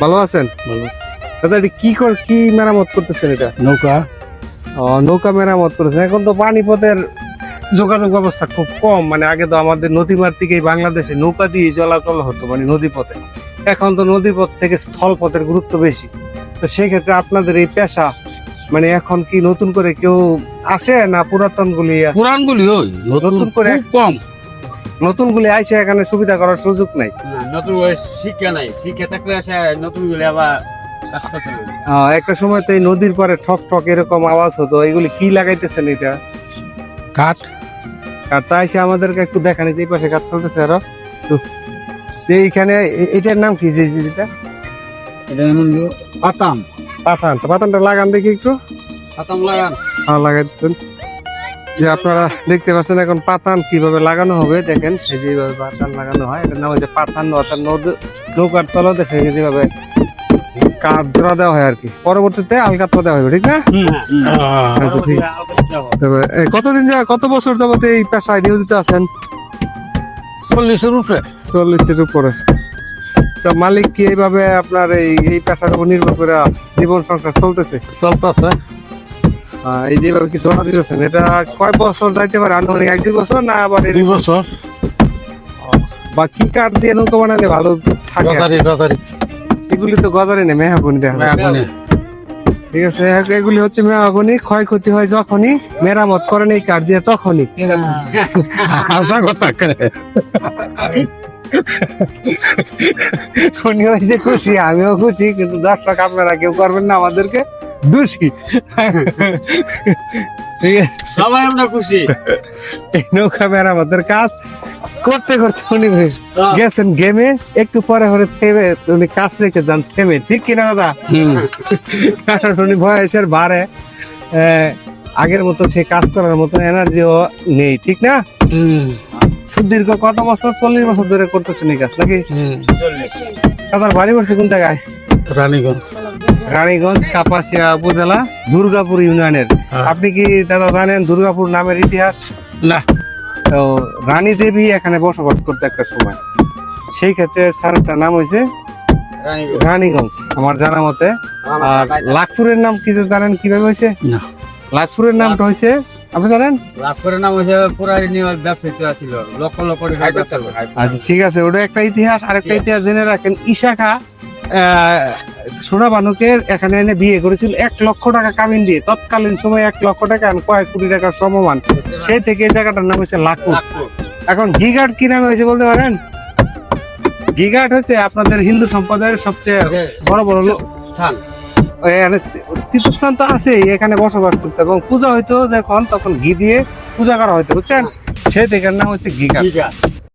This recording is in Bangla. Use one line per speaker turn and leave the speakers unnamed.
ভালো আছেন? ভালো দাদা এটা কি কর কি মেরামত করতেছেন এটা?
নৌকা।
নৌকা মেরামত করেছেন এখন তো পানিপথের যোগাযোগ ব্যবস্থা খুব কম। মানে আগে তো আমাদের নদীমার থেকেই বাংলাদেশে নৌকা দিয়ে চলাচল হতো মানে নদীপথে। এখন তো নদীপথ থেকে স্থলপথের গুরুত্ব বেশি। তো সেই ক্ষেত্রে আপনাদের এই পেশা মানে এখন কি নতুন করে কেউ আসে না পুরাতন গুলি?
পুরান গুলি নতুন
করে
কম।
নতুন গুলি আইসে এখানে সুবিধা করার সুযোগ নাই।
নতুন শিক্ষা নাই। শিক্ষা থাকলে সে নতুন গুলি আবার
একটা সময় তো এই নদীর পরে ঠক ঠক এরকম আওয়াজ হতো। এগুলি কি লাগাইতেছেন এটা?
কাঠ।
আর তাই সে আমাদেরকে একটু দেখানি যে পাশে কাজ চলতেছে আরও। যে এইখানে এটার নাম কি? যে যেটা?
এটা যেমন পাতাম।
পাতান তো পাতানটা লাগান দেখি একটু।
পাতাম লাগান।
হ্যাঁ লাগাই যে আপনারা দেখতে পাচ্ছেন এখন পাতান কীভাবে লাগানো হবে দেখেন সেই যেভাবে পাতান লাগানো হয় এটার নাম হচ্ছে পাতান অর্থাৎ নদ- নৌকার তলদেশে যেভাবে কাঠ জোড়া দেওয়া হয় আর কি। পরবর্তীতে আলকাতরা দেওয়া হবে ঠিক না? আচ্ছা, ঠিক। তবে কতদিন যা কত বছর যাবত এই পেশায় নিয়োজিত আছেন?
চল্লিশের উপরে।
চল্লিশের উপরে। তো মালিক কি এইভাবে আপনার এই এই পেশার উপর নির্ভর করে জীবন সংসার চলতেছে?
চলতেছে।
এই যেভাবে কিছু জমা দিতেছেন এটা কয় বছর যাইতে পারে? আনুমানিক এক দুই বছর না আবার
দুই বছর।
বা কি কাঠ দিয়ে নৌকা বানালে ভালো থাকে?
গজারি গজারি।
এগুলি তো গজারে নেই মেহাগুনি দেখা যায়। ঠিক আছে এগুলি হচ্ছে মেহাগুনি ক্ষয়ক্ষতি হয় যখনই মেরামত করেন এই কাঠ দিয়ে তখনই।
কথা করে
উনি হয়েছে খুশি আমিও খুশি কিন্তু দর্শক আপনারা কেউ করবেন না আমাদেরকে। দোষী ঠিক আছে।
সবাই আমরা খুশি।
এই নৌকা মেরামতের কাজ। করতে করতে উনি গেছেন গেমে একটু পরে পরে থেমে উনি কাজ রেখে যান থেমে। ঠিক কিনা দাদা? কারণ উনি বয়সের আহ, আগের মতো সে কাজ করার মতো এনার্জিও নেই ঠিক না? সুদীর্ঘ কত বছর? চল্লিশ বছর ধরে করতেছেন এই কাজ নাকি? আপনার বাড়ি পড়ছে কোন জায়গায়?
রানীগঞ্জ।
রানীগঞ্জ কাপাসিয়া উপজেলা দুর্গাপুর ইউনিয়নের।
হ্যাঁ।
আপনি কি দাদা জানেন দুর্গাপুর নামের ইতিহাস?
না।
তো রানী দেবী এখানে বসবাস করতে একটা সময়। সেই ক্ষেত্রে স্যারটার নাম হয়েছে রানীগঞ্জ। আমার জানা মতে। আর লাখপুরের নাম কি যে জানেন কীভাবে হয়েছে
না।
লাখপুরের নামটা হয়েছে আপনি জানেন?
করে নাম হয়েছে পুরারি নিয়ে ব্যবসা ছিল লক্ষ লক্ষ।
আচ্ছা ঠিক আছে ওটা একটা ইতিহাস আরেকটা ইতিহাস জেনে রাখেন। ইশাখা সোনা বানুকে এখানে এনে বিয়ে করেছিল এক লক্ষ টাকা কামিন দিয়ে। তৎকালীন সময় এক লক্ষ টাকা আর কয়েক কোটি টাকার সমমান। সেই থেকে এই জায়গাটার নাম হচ্ছে লাখপুর।
লাখ করে।
এখন গিগাট কি নামে হয়েছে বলতে পারেন? গিগাট হচ্ছে আপনাদের হিন্দু সম্প্রদায়ের সবচেয়ে বড় বড় লোক। তীর্থস্থান তো আছেই এখানে বসবাস করতে এবং পূজা হইতো যখন তখন ঘি দিয়ে পূজা করা হইতো বুঝছেন? সেই থেকে নাম হচ্ছে গিগাট।
আছে